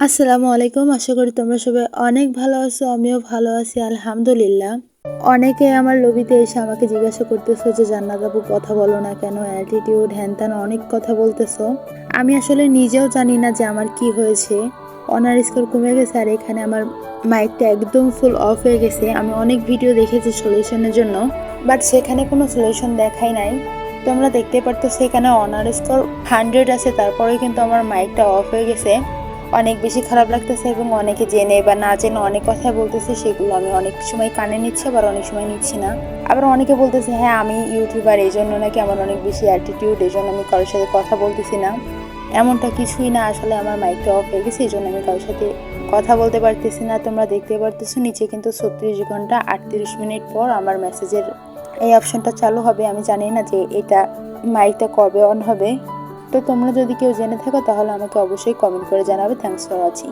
আসসালামু আলাইকুম। আশা করি তোমরা সবাই অনেক ভালো আছো, আমিও ভালো আছি, আলহামদুলিল্লাহ। অনেকে আমার লবিতে এসে আমাকে জিজ্ঞাসা করতেছো যে, জান্নাত আপু, কথা বলো না কেন? অ্যাটিটিউড হ্যান ত্যান অনেক কথা বলতেছো। আমি আসলে নিজেও জানি না যে আমার কি হয়েছে। অনার স্কোর কমে গেছে আর এখানে আমার মাইকটা একদম ফুল অফ হয়ে গেছে। আমি অনেক ভিডিও দেখেছি সলিউশনের জন্য বাট সেখানে কোনো সলিউশন দেখাই নাই। তোমরা দেখতে পারতো সেখানে অনার স্কোর হান্ড্রেড আছে তারপরে কিন্তু আমার মাইকটা অফ হয়ে গেছে। অনেক বেশি খারাপ লাগতেছে এবং অনেকে জেনে বা না জেনে অনেক কথা বলতেছে, সেগুলো আমি অনেক সময় কানে নিচ্ছি, আবার অনেক সময় নিচ্ছি না। আবার অনেকে বলতেছে হ্যাঁ আমি ইউটিউবার এই জন্য নাকি আমার অনেক বেশি অ্যাটিটিউড এই জন্য আমি কারোর সাথে কথা বলতেছি না। এমনটা কিছুই না, আসলে আমার মাইকটা অফ হয়ে গেছে এই জন্য আমি কারোর সাথে কথা বলতে পারতেছি না। তোমরা দেখতে পারতেছো, নিচে কিন্তু ছত্রিশ ঘণ্টা আটত্রিশ মিনিট পর আমার মেসেজের এই অপশনটা চালু হবে। আমি জানি না যে এটা মাইকটা কবে অন হবে। তো তোমরা যদি কেউ জেনে থাকো, তাহলে আমাকে অবশ্যই কমেন্ট করে জানাবে। Thanks for watching